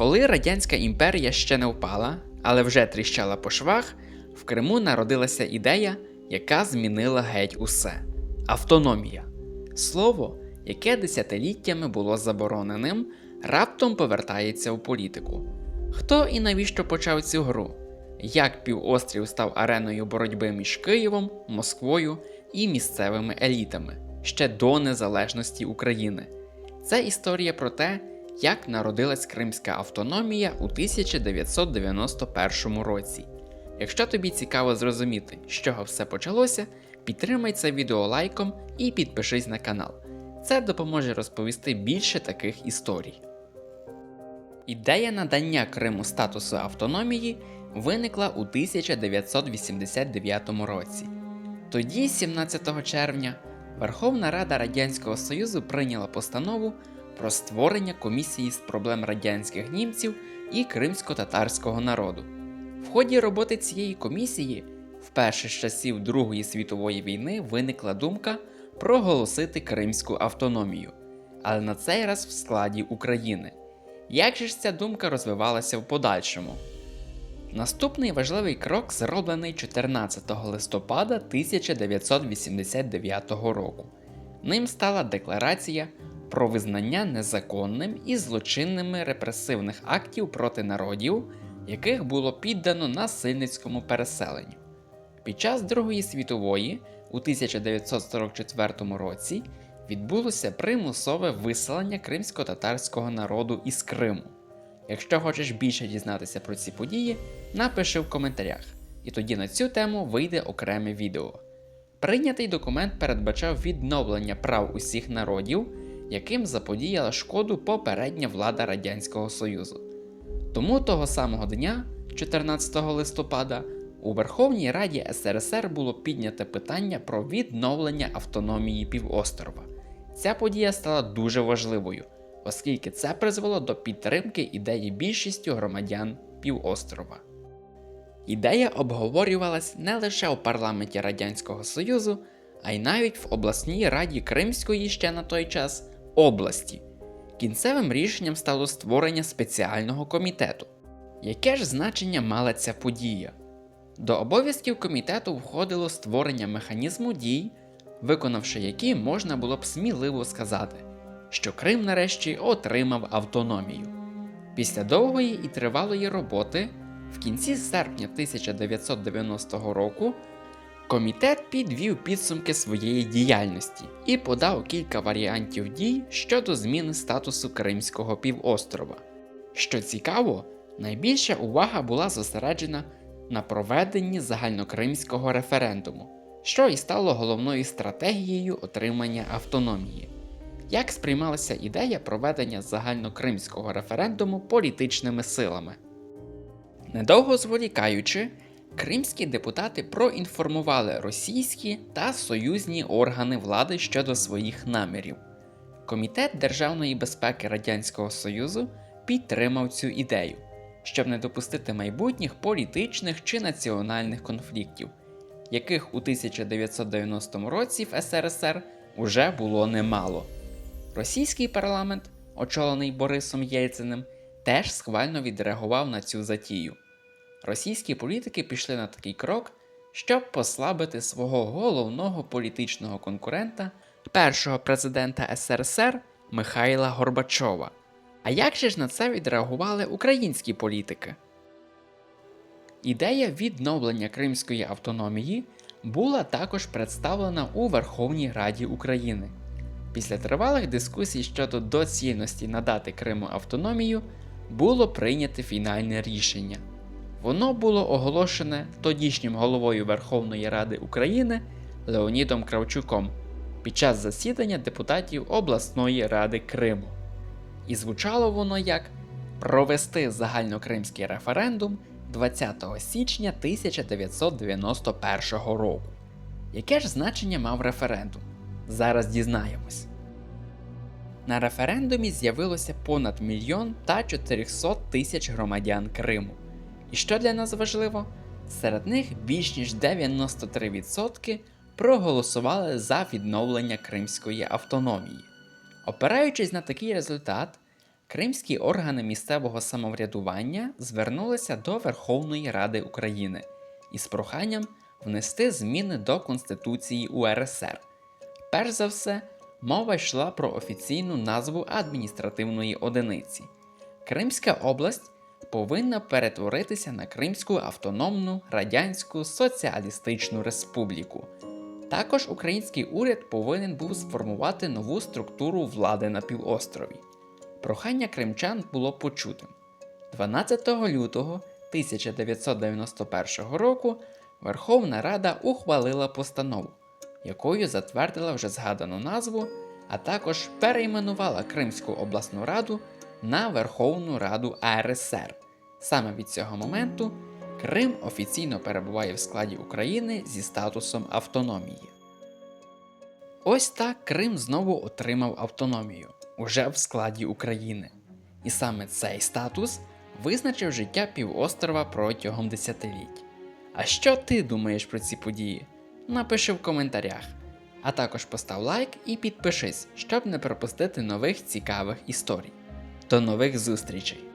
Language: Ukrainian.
Коли Радянська імперія ще не впала, але вже тріщала по швах, в Криму народилася ідея, яка змінила геть усе автономія. Слово, яке десятиліттями було забороненим, раптом повертається у політику. Хто і навіщо почав цю гру? Як півострів став ареною боротьби між Києвом, Москвою і місцевими елітами ще до незалежності України? Це історія про те, як народилась Кримська автономія у 1991 році. Якщо тобі цікаво зрозуміти, з чого все почалося, підтримай це відео лайком і підпишись на канал. Це допоможе розповісти більше таких історій. Ідея надання Криму статусу автономії виникла у 1989 році. Тоді, 17 червня, Верховна Рада Радянського Союзу прийняла постанову про створення комісії з проблем радянських німців і кримсько-татарського народу. В ході роботи цієї комісії, вперше з часів Другої світової війни, виникла думка проголосити Кримську автономію, але на цей раз в складі України. Як же ж ця думка розвивалася в подальшому? Наступний важливий крок зроблений 14 листопада 1989 року. Ним стала декларація про визнання незаконним і злочинними репресивних актів проти народів, яких було піддано насильницькому переселенню. Під час Другої світової у 1944 році відбулося примусове виселення кримсько-татарського народу із Криму. Якщо хочеш більше дізнатися про ці події, напиши в коментарях, і тоді на цю тему вийде окреме відео. Прийнятий документ передбачав відновлення прав усіх народів, яким заподіяла шкоду попередня влада Радянського Союзу. Тому того самого дня, 14 листопада, у Верховній Раді СРСР було підняте питання про відновлення автономії півострова. Ця подія стала дуже важливою, оскільки це призвело до підтримки ідеї більшістю громадян півострова. Ідея обговорювалась не лише у парламенті Радянського Союзу, а й навіть в обласній раді Кримської ще на той час області. Кінцевим рішенням стало створення спеціального комітету. Яке ж значення мала ця подія? До обов'язків комітету входило створення механізму дій, виконавши які можна було б сміливо сказати, що Крим нарешті отримав автономію. Після довгої і тривалої роботи, в кінці серпня 1990 року, комітет підвів підсумки своєї діяльності і подав кілька варіантів дій щодо зміни статусу Кримського півострова. Що цікаво, найбільша увага була зосереджена на проведенні загальнокримського референдуму, що і стало головною стратегією отримання автономії. Як сприймалася ідея проведення загальнокримського референдуму політичними силами? Недовго зволікаючи, кримські депутати проінформували російські та союзні органи влади щодо своїх намірів. Комітет Державної безпеки Радянського Союзу підтримав цю ідею, щоб не допустити майбутніх політичних чи національних конфліктів, яких у 1990 році в СРСР уже було немало. Російський парламент, очолений Борисом Єльциним, теж схвально відреагував на цю затію. Російські політики пішли на такий крок, щоб послабити свого головного політичного конкурента, першого президента СРСР Михайла Горбачова. А як же ж на це відреагували українські політики? Ідея відновлення Кримської автономії була також представлена у Верховній Раді України. Після тривалих дискусій щодо доцільності надати Криму автономію було прийнято фінальне рішення. Воно було оголошене тодішнім головою Верховної Ради України Леонідом Кравчуком під час засідання депутатів обласної ради Криму. І звучало воно як провести загальнокримський референдум 20 січня 1991 року. Яке ж значення мав референдум? Зараз дізнаємось. На референдумі з'явилося понад мільйон та 400 тисяч громадян Криму. І що для нас важливо? Серед них більш ніж 93% проголосували за відновлення Кримської автономії. Опираючись на такий результат, кримські органи місцевого самоврядування звернулися до Верховної Ради України із проханням внести зміни до Конституції УРСР. Перш за все, мова йшла про офіційну назву адміністративної одиниці. Кримська область повинна перетворитися на Кримську автономну Радянську Соціалістичну Республіку. Також український уряд повинен був сформувати нову структуру влади на півострові. Прохання кримчан було почутим. 12 лютого 1991 року Верховна Рада ухвалила постанову, якою затвердила вже згадану назву, а також перейменувала Кримську обласну раду на Верховну Раду АРСР. Саме від цього моменту Крим офіційно перебуває в складі України зі статусом автономії. Ось так Крим знову отримав автономію уже в складі України. І саме цей статус визначив життя півострова протягом десятиліть. А що ти думаєш про ці події? Напиши в коментарях. А також постав лайк і підпишись, щоб не пропустити нових цікавих історій. До нових зустрічей!